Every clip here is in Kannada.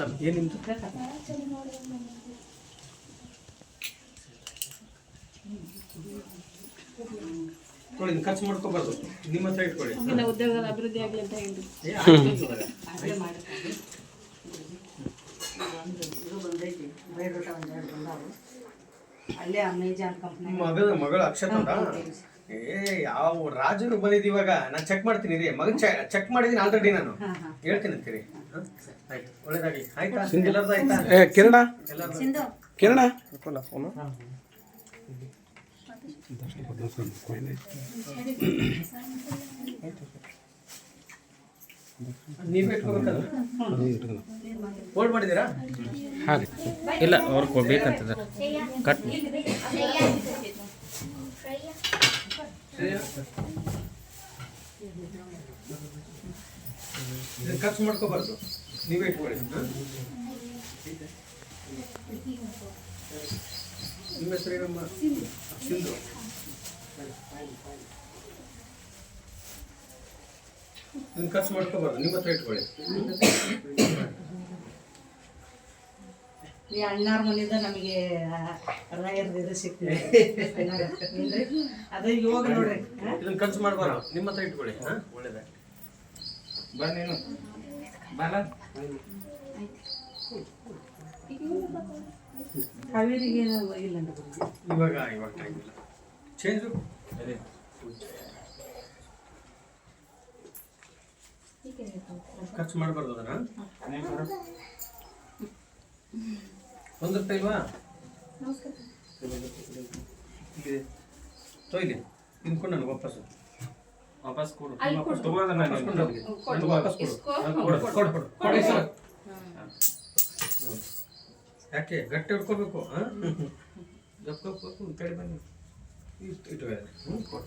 ಸರ್. ಏನು ನಿಮ್ಮದು ನೋಡಿ ಖರ್ಚು ಮಾಡ್ಕೋಬಾರ್ದು. ನಿಮ್ಮ ಹತ್ರ ಇಟ್ಕೊಳ್ಳಿ. ಉದ್ಯೋಗದ ಅಭಿವೃದ್ಧಿ ಆಗಲಿ ಅಂತ ಹೇಳಿ ಅಲ್ಲೇ ಅಮೆಜಾನ್ ಕಂಪ್ನಿ ಮಗಳ ಮಗಳು ಅಕ್ಷತ ಏ ಯಾವ ರಾಜರು ಬಂದಿದ್ದು ಇವಾಗ. ನಾನು ಚೆಕ್ ಮಾಡ್ತೀನಿ ರೀ. ಮಗನ್ ಚೆಕ್ ಮಾಡಿದೀನಿ ಆಲ್ರೆಡಿ ನಾನು. ಹೇಳ್ತೀನಿ ಅಂತೀರಿ? ಆಯ್ತು ಒಳ್ಳೇದಾಗ್ಲಿ. ಆಯ್ತಾ? ಆಯ್ತಾ? ಏ ಕಿರಣ? ಕಿರಣ? ನೀವೇ ಇಟ್ಕೋಬೇಕಲ್ಲ ಹೋಲ್ಡ್ ಮಾಡಿದ್ದೀರಾ? ಹಾಂ ರೀ. ಇಲ್ಲ ಅವ್ರು ಕೊಡ್ಬೇಕಂತಿದ್ದಾರೆ ಕಟ್ ಇದನ್ನ ಖರ್ಚು ಮಾಡ್ಕೋಬಾರ್ದು. ನೀವೇ ಇಟ್ಕೊಳ್ಳಿ. ಹ? ನಿಮ್ಮ ಹೆಸರು ನಮ್ಮ ಸಿಂಧು. ಇದನ್ನ ಖರ್ಚು ಮಾಡ್ಕೋಬಾರ್ದು. ನಿಮ್ಮ ಹತ್ರ ಇಟ್ಕೊಳ್ಳಿ. ಈ ಅಣ್ಣಾರ್ ಮನೆಯಿಂದ ನಮಗೆ ರಾಯರ್ದು ಇದು ಅದು ಯೋಗ ನೋಡ್ರಿ? ಇದನ್ನ ಖರ್ಚು ಮಾಡ್ಬಾರ ನಿಮ್ಮ ಹತ್ರ ಇಟ್ಕೊಳ್ಳಿ. ಹಾ? ಒಳ್ಳೇದಾಗ್ಲಿ ಬಾ ನೀನು ಬಾಲ ಕಾವೇರಿಗೆ ಇಲ್ಲ ಅಂತ ಇವಾಗ ಇವಾಗ ಟೈಮ್ ಇಲ್ಲ. ಚೇಂಜ್ ಖರ್ಚು ಮಾಡಬಾರ್ದು ಅದನ್ನ ಒಂದು ರೂಪಾಯಿ ಇಲ್ವಾ? ತೊಯ್ಲಿ ತಿನ್ಕೊಂಡು ನನಗೆ ವಾಪಸ್ಸು. ವಾಪಸ್ ಕೊಡು. ವಾಪಸ್ ತಗೋದ ನಾನು ನನಗೆ ವಾಪಸ್ ಕೊಡು. ನಾನು ಕೊಡು ಕೊಡು. ಕೊಡು. ಕೊಡಿ. ಸರ್. ಯಾಕೆ? ಗಟ್ಟಿ ಹೊಡ್ಕೋಬೇಕು ಹಾಂ? ಗಪ್ ಗಪ್ ಗಪ್ ಈ ಕಡೆ ಬನ್ನಿ. ಇಷ್ಟು ಇಟ್ಟು ಹ್ಞೂ ಕೊಡು.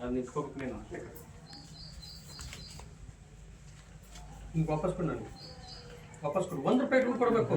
ಅದು ನಿಂತ್ಕೋಬೇಕು ನೀನು. ಹಿಂಗೆ ವಾಪಸ್ ಕೊಡು ನನಗೆ. ವಾಪಸ್ ಕೊಡು. ಒಂದು ರೂಪಾಯಿ ಇಟ್ಕೊಂಡು ಕೊಡಬೇಕು.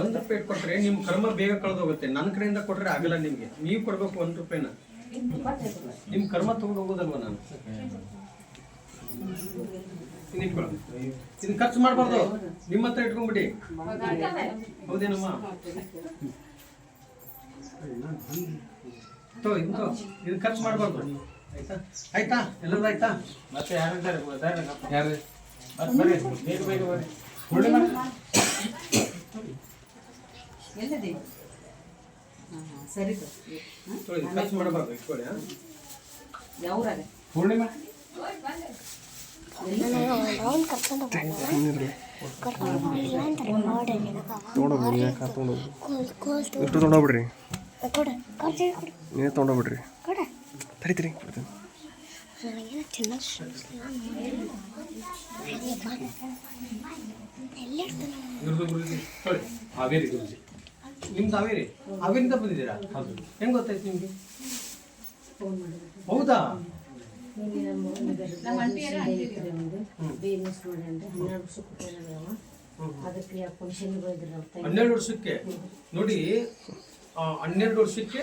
ಒಂದ್ ರೂಪಾಯಿ ಕೊಟ್ರೆ ನಿಮ್ ಕರ್ಮ ಬೇಗ ಕಳೆದೋಗುತ್ತೆ. ನನ್ನ ಕಡೆಯಿಂದ ಕೊಟ್ರೆ ಆಗಲ್ಲ ನಿಮ್ಗೆ. ನೀವು ಕೊಡ್ಬೇಕು ಒಂದ್ ರೂಪಾಯಿನ. ನಿಮ್ ಕರ್ಮ ತಗೊಂಡು ಹೋಗೋದಲ್ವಾ ನಾನು? ಇದನ್. ಇದನ್ನ ಖರ್ಚು ಮಾಡಬಾರ್ದು. ನಿಮ್ಮ ಹತ್ರ ಇಟ್ಕೊಂಡ್ಬಿಡಿ. ಹೌದೇನಮ್ಮ? ತೋ ಇದು ತೋ ಇದನ್ನ ಖರ್ಚು ಮಾಡ್ಬಾರ್ದು. ಆಯ್ತಾ? ಆಯ್ತಾ? ಎಲ್ಲರೂ ಆಯ್ತಾ? ಮತ್ತೆ ಯಾರಿದ್ದಾರೆ ಯಾರು? ಎಲ್ಲದಿ? ಹಾಂ ಸರಿ ಯಾವ್ರಾಗ ಪೂರ್ಣಿಮಾ? ತೊಗೊಂಡೋಗ್ಬಿಡ್ರಿ ನೀವೇ ತೊಗೊಂಡೋಗ್ಬಿಡ್ರಿ ಕೊಡ್ತೀನಿ. ಗುರುಜಿ ಹೇಳಿ ಹಾವೇರಿ ಗುರುಜಿ. ನಿಮ್ದು ಹಾವೇರಿ? ಹಾವೇರಿಂದ ಬಂದಿದ್ದೀರಾ? ಹೆಂಗ್ ಗೊತ್ತಾಯ್ತು ನಿಮ್ಗೆ? ಹೌದಾ? ಹನ್ನೆರಡು ವರ್ಷಕ್ಕೆ ನೋಡಿ ಹನ್ನೆರಡು ವರ್ಷಕ್ಕೆ?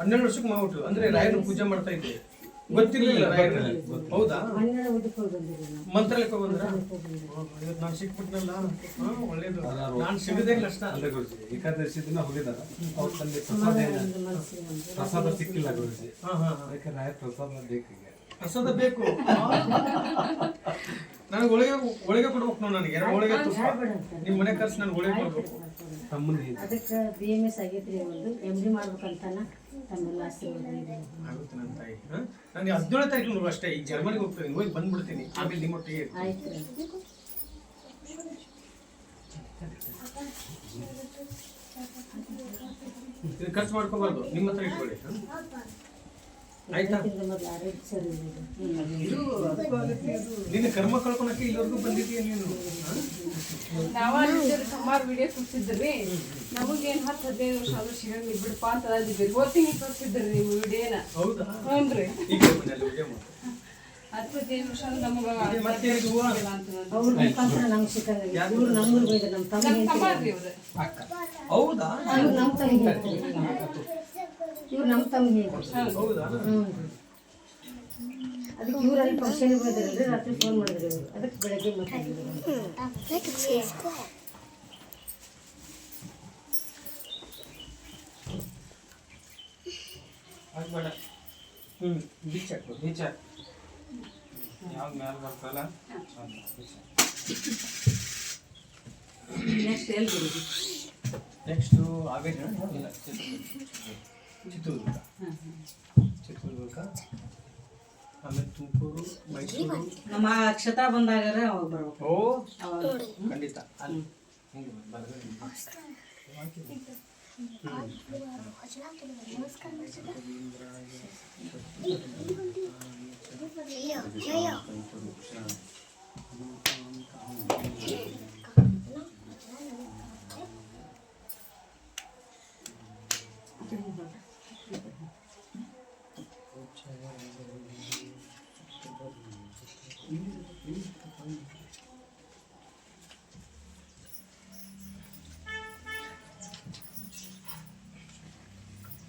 ಹನ್ನೆರಡು ವರ್ಷಕ್ಕೆ ಮಾಡ್ಬಿಟ್ಟು ಅಂದ್ರೆ ರಾಯನ ಪೂಜೆ ಮಾಡ್ತಾ ಇದ್ದೆ. ಗೊತ್ತಿರ್ಲಿಲ್ಲ ಹೌದಾ? ಮಂತ್ರಾಲಯಕ್ಕೆ ಬಂದ್ರ ನಾನು ಸಿಕ್ಬಿಟ್ನಲ್ಲ? ಒಳ್ಳೇದು. ನಾನು ಸಿಗದೇ ಇಲ್ಲ ಅಷ್ಟ. ಅಲ್ಲ ಗುರುಜಿ ಏಕಾದಶಿ ದಿನ ಹೋಗಿದಾರ. ಅವ್ರ ತಂದೆ ಪ್ರಸಾದ ಪ್ರಸಾದ ಸಿಕ್ಕಿಲ್ಲ ಗುರುಜಿ. ಹಾ ಹಾ ಹಾ. ಅದಕ್ಕೆ ರಾಯ ಪ್ರಸಾದ ಬೇಕೀಗ ಪ್ರಸಾದ ಬೇಕು. ನನಗೆ ಒಳಗೆ ಒಳಗೆ ಕೊಡ್ಬೇಕು ನೋಡಿ ನನಗೆ. ಒಳಗೆ ನಿಮ್ಮ ಮನೆ ಕರ್ಸಿ ನನಗೆ ಒಳಗೆ ಕೊಡ್ಬೇಕು. ತಮ್ಮನ ಅದಕ್ಕೆ ಬಿ ಎಂ ಎಸ್ ಆಗೈತ್ರಿ ಒಂದು ಎಂ ಡಿ ಮಾಡ್ಬೇಕಂತಾನ? ತಮ್ಮೆಲ್ಲ ಆಶೀರ್ವಾದ ಇದೆ ಆಗುತ್ತೆ ನನ್ನ ತಾಯಿ ಹಾ? ನಾನು ಹದಿನೇಳು ತಾರೀಕು ಅಷ್ಟೇ ಈ ಜರ್ಮನಿಗೆ ಹೋಗ್ತೀನಿ ಹೋಗಿ ಬಂದ್ಬಿಡ್ತೀನಿ ಆಮೇಲೆ ನಿಮ್ಮೊಟ್ಟಿಗೆ ಇರ್ತೀನಿ. ಆಯ್ತು ರೀ ಇದು ಖರ್ಚು ಮಾಡ್ಕೋಬಾರ್ದು ನಿಮ್ಮ ಹತ್ರ ಇಟ್ಕೊಳ್ಳಿ ಹ? ನಿನ್ನ ಕರ್ಮ ಕಳ್ಕೊಳಕ್ಕೆ ಇಲ್ಲಿವರೆಗೂ ಬಂದಿದ್ದೀಯ ನೀನು? ನಾವ ಸುಮಾರು ವಿಡಿಯೋ ತೋರಿಸಿದ್ರಿ. ನಮಗೇನ್ ಹತ್ತು ಹದಿನೈದು ವರ್ಷ ಆದ್ರೂ ಸಿಗಂಗಿಲ್ಲ ಬಿಡಪ್ಪ ಅಂತ ಅಂದಿದ್ರಿ ಹೋದ ತಿಂಗಳು ತೋರಿಸಿದ್ರಿ ನೀವು ವಿಡಿಯೋನ ಹೌದಾ? ಹ್ಞೂನ್ರಿ. ಹತ್ತು ಹದಿನೈದು ವರ್ಷ ನಮಗ. ಅವ್ರ ಮುಖಾಂತರ ಸಿಕ್ಕಂಗಿಲ್ಲ. ಇವ್ರು ನಮ್ಮೂರಿಗೆ ಬೈದ್ರು ನಮ್ಮ ತಮ್ಮ ಹೌದಾ? ನಮ್ಮ ತಂಗಿ ಇವ್ರು ನಮ್ಮ ತಂಗಿ ಹೌದಾ ಹ್ಞೂ ಅದಕ್ಕೆ ಇವರಲ್ಲಿ ಫಂಕ್ಷನ್ಗೆ ಬಂದಿರಲ್ರಿ ರಾತ್ರಿ ಫೋನ್ ಮಾಡಿದ್ರಿ ಇವರು. ಅದಕ್ಕೆ ಬೆಳಗ್ಗೆ ಮಾತಾಡಿದ್ರು ಆಗ್ಬೇಡ ಹ್ಮ್ ಬೀಚ್ ಹಾಕ್ಬೋದು ಬೀಚ ಯಾವ್ದು ಮ್ಯಾಲ ಬರ್ತಲ್ಲ ಅದು ಬೀಚ. ನೆಕ್ಸ್ಟ್ ಎಲ್ಲಿ ಬರೋದು? ನೆಕ್ಸ್ಟು ಹಾವೇರಿ ಇಲ್ಲ ಚಿತ್ರದುರ್ಗ. ಚಿತ್ರದುರ್ಗ ಚಿತ್ರದುರ್ಗ ಆಮೇಲೆ ತುಮಕೂರು ಮೈಸೂರು ನಮ್ಮ ಅಕ್ಷತಾ ಬಂದಾಗಾರ ಅವಾಗ ಬರ್ಬೇಕು ಓ ಖಂಡಿತ ಅಲ್ಲಿ ಹಿಂಗೆ ಬರಬೇಕು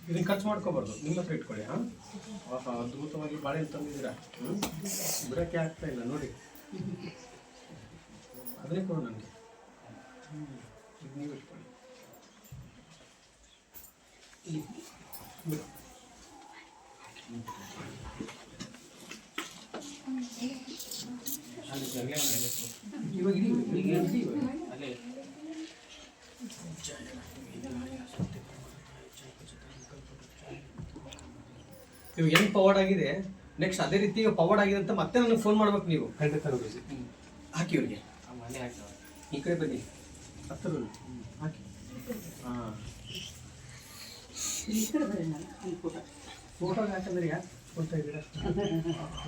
ಇದನ್ನ ಖರ್ಚು ಮಾಡ್ಕೋಬಾರ್ದು. ನಿಮ್ಮ ಹತ್ರ ಇಟ್ಕೊಳ್ಳಿ ಹಾಂ? ಆಹಾ ಅದ್ಭುತವಾಗಿ ಬಾಳೆಹಣ್ಣು ತಂದಿದ್ದೀರಾ? ಹ್ಞೂ ಬಿಡೋಕ್ಕೆ ಆಗ್ತಾ ಇಲ್ಲ ನೋಡಿ. ಅದನ್ನೇ ಕೊಡು ನನಗೆ ಇದು ನೀವು ಇಟ್ಕೊಳ್ಳಿ. ಇವಾಗ ಇವಾಗ ಅಲ್ಲೇ. ಇವಾಗ ಹೆಂಗ್ ಪವರ್ಡ್ ಆಗಿದೆ? ನೆಕ್ಸ್ಟ್ ಅದೇ ರೀತಿ ಈಗ ಪವರ್ಡ್ ಆಗಿದೆ ಅಂತ ಮತ್ತೆ ನನಗೆ ಫೋನ್ ಮಾಡ್ಬೇಕು ನೀವು. ಖಂಡಿತ ಗುರುಜಿ. ಹಾಕಿ ಇವ್ರಿಗೆ. ಆ ಮನೆ ಹಾಕ್ತಾವ ಈ ಕಡೆ ಬನ್ನಿ. ಹತ್ತಿರ ಹಾಕಿ. ಹಾಂ. ಈ ಕಡೆ ಬರ್ರಿ ನಾನು ಫೋಟೋ ಯಾಕೆ ಕೊಡ್ತಾ ಇದ್ದೀರಾ?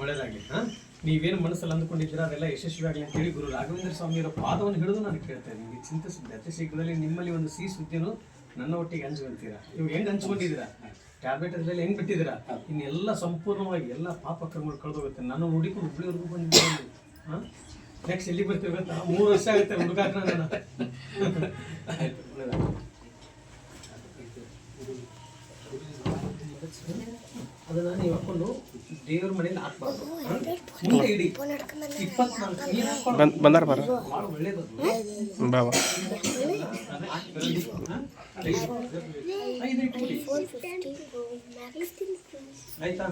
ಒಳ್ಳೇದಾಗಲಿ ಹಾಂ? ನೀವೇನು ಮನಸ್ಸಲ್ಲಿ ಅಂದ್ಕೊಂಡಿದ್ದೀರಾ? ಅದೆಲ್ಲ ಯಶಸ್ವಿ ಆಗಲಿ ಅಂತೇಳಿ ಗುರು ರಾಘವೇಂದ್ರ ಸ್ವಾಮಿಯವರ ಪಾದವನ್ನು ಹಿಡಿದು ನಾನು ಕೇಳ್ತಾ ಇದ್ದೀನಿ. ನಿಮಗೆ ಚಿಂತಿಸಿದ್ದೆ ಅತಿ ಶೀಘ್ರದಲ್ಲಿ ನಿಮ್ಮಲ್ಲಿ ಒಂದು ಸಿಹಿ ಸುದ್ದಿಯನ್ನು ನನ್ನ ಒಟ್ಟಿಗೆ ಹಂಚ್ಕೊಳ್ತೀರಾ ನೀವು ಹೆಂಗೆ ಹಂಚ್ಕೊಂಡಿದ್ದೀರಾ? ಟ್ಯಾಬ್ಲೆಟ್ ಅದ್ರಲ್ಲಿ ಹೆಂಗ್ ಬಿಟ್ಟಿದ್ದೀರಾ? ಇನ್ನೆಲ್ಲ ಸಂಪೂರ್ಣವಾಗಿ ಎಲ್ಲ ಪಾಪ ಕರ್ಮಗಳು ಕಳೆದೋಗುತ್ತೆ. ನಾನು ಹುಡುಗಿ ಹುಬ್ಳಿವರೆಗೂ ಬಂದಿದ್ದೀನಿ ಹಾಂ? ನೆಕ್ಸ್ಟ್ ಎಲ್ಲಿ ಬರ್ತೀವಿ ಗೊತ್ತಾ? ಮೂರು ವರ್ಷ ಆಗುತ್ತೆ ಹುಡುಗಾಟ ನಾನು ಅದನ್ನ ನೀವು ಹಾಕೊಂಡು ದೇವ್ರ ಮನೇಲಿ ಹಾಕ್ಬಾರ್ದು. ಬಂದಾರ ಬರ ಬಾಬಾ. ಆಯ್ತಾ?